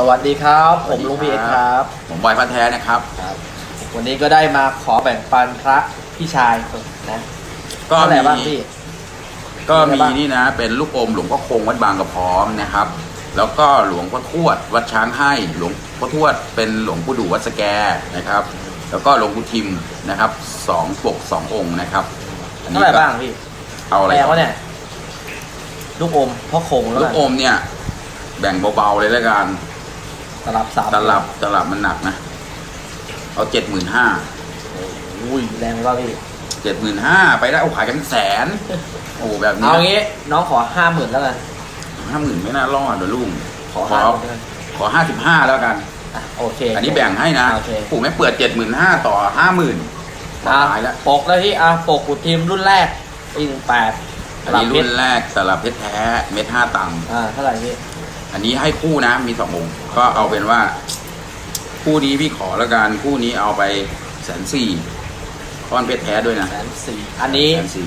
สวัสดีครับ ผมลุงพีเอสครับ ผมบอยพันแท้นะครับครับ วันนี้ก็ได้มาขอแบ่งปันพระพี่ชายนะก็เท่าไหร่มีบ้างพี่ก็มีมีอะไรบ้างนี่นะ เป็นลูกอมหลวงพ่อคงวัดบางกระพร้อมนะครับ แล้วก็หลวงพ่อทวด วัดช้างให้ หลวงพ่อทวดเป็นหลวงปู่ดูวัดสแกนะครับ แล้วก็หลวงปู่ทิมนะครับสองปกสององค์นะครับอันเท่านี้ไหร่ก็บ้างพี่เอาอะไรแพงวะเนี่ยลูกอมพ่อคงแล้วลูกักนอมเนี่ย แบ่งเบาๆเลยแล้วกัน ตลับสามตลับตลับมันหนักนะ เอาเจ็ดหมื่นห้าอุ้ยแรงว่าพี่เจ็ดหมื่นห้าไปได้เอาขายกันแสน โอ้แบบนี้เอางี้ น้องขอห้าหมื่นแล้วกันห้าหมื่นไม่น่ารอดเดี๋ยวลุงขอขอห้าหมื่นแล้วกันขอห้าสิบห้าแล้วกันอะโอเค อันนี้แบ่งให้นะโอเคปู่ไม่เปิดเจ็ดหมื่นห้าต่อห้าหมื่นอะตายแล้วปกแล้วที่อะปกกุดทีมรุ่นแรกปีหนึ่งแปดอันนี้รุ่นแรกตลับเพชรแท้เม็ดห้าตังค์อ่าเท่าไหร่พี่ อันนี้ให้คู่นะมีสององค์ก็เอาเป็นว่า คู่นี้พี่ขอแล้วกันคู่นี้เอาไปแสนสี่เพราะมันเพชรแท้ด้วยนะแสนสี่อันนี้แสนสี่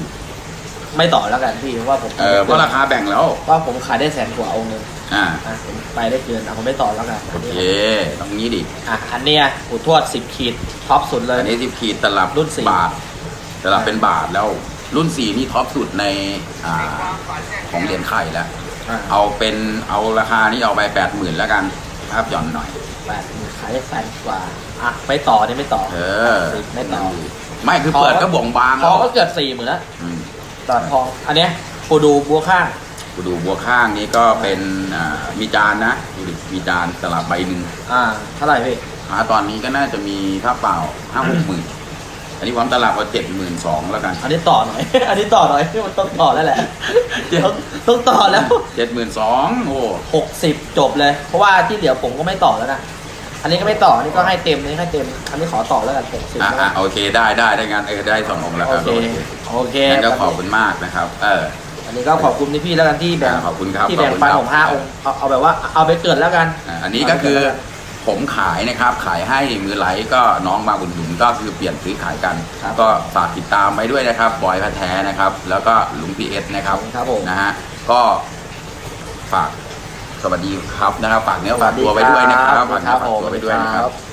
ไม่ต่อแล้วกันพี่เพราะว่าผมเออเพราะราคาแบ่งแล้วว่าผมขายได้แสนกว่าองค์หนึงอ่าอะผมไปได้เกินอะผมไม่ต่อแล้วกันโอเคตรงนี้ดิอะอันเนี้ยปู่ทวดสิบขีดท็อปสุดเลยอันนี้ที่ขีดตลับรุ่นสี่บาทตลับเป็นบาทแล้วรุ่นสี่นี่ท็อปสุดในอ่าของเหรียญไข่แล้ว อะเอาเป็นเอาราคานี่เอาไปแปดหมื่นแล้วกันภาพหย่อนหน่อย แปดหมื่นขายได้แสนกว่า อะไม่ต่อนี่ไม่ต่อเออ สิบไม่ต่อ ไม่คือเปิดก็บ่งบางทแล้องวก็เกิดสี่หมื่นแล้วอืมตอนทอง อันเนี้ยปูดูบัวข้าง กูดูบัวข้างนี้ก็เป็นอ่ามีจานนะดูดิมีจานตลับใบหนึ่งอ่า เท่าไหร่พี่ หาตอนนี้ก็น่าจะมีถ้าเปล่าห้าหกหมื่น อันนี้ความตลับก็เจ็ดหมื่นสองแล้วกันอันนี้ต่อหน่อย อันนี้ต่อหน่อยมันต้องต่อแล้วแหละเจ็ดต้องต้องต่อแล้วเจ็ดหมื่นสองโอ้หกสิบจบเลย เพราะว่าที่เหลือผมก็ไม่ต่อแล้วนะอันนี้ก็ไม่ต่ออันนี้ก็ให้เต็มอันนี้ให้เต็มอันนี้ขอต่อแล้วกันหกสิบอะอะโอเคได้ได้ได้งานเออได้สององค์แล้วโอครับเคโอเคงั้นก็ขอบคุณมากนะครับ เออ อันนี้ก็ขอบคุณที่พี่แล้วกันที่แบ่งอ่าขอบคุณครับที่แบ่งขอบคุณปันครับ ผมห้าองค์เอาเอาแบบว่าเอาไปเกิดแล้วกัน อะอันนี้ก็คือ ผมขายนะครับขายให้มือไหลก็น้องมาอุดหนุนก็คือเปลี่ยนซื้อขายกัน ครับก็ฝากติดตามไว้ด้วยนะครับบอยพันแท้นะครับ แล้วก็ลุงพีเอสนะครับครับผมนะฮะก็ฝากสวัสดีครับนะครับฝากเนื้อฝากตัวไว้ด้วยนะครับฝากเนื้อฝากตัวไว้ด้วยนะครับ สวัสดี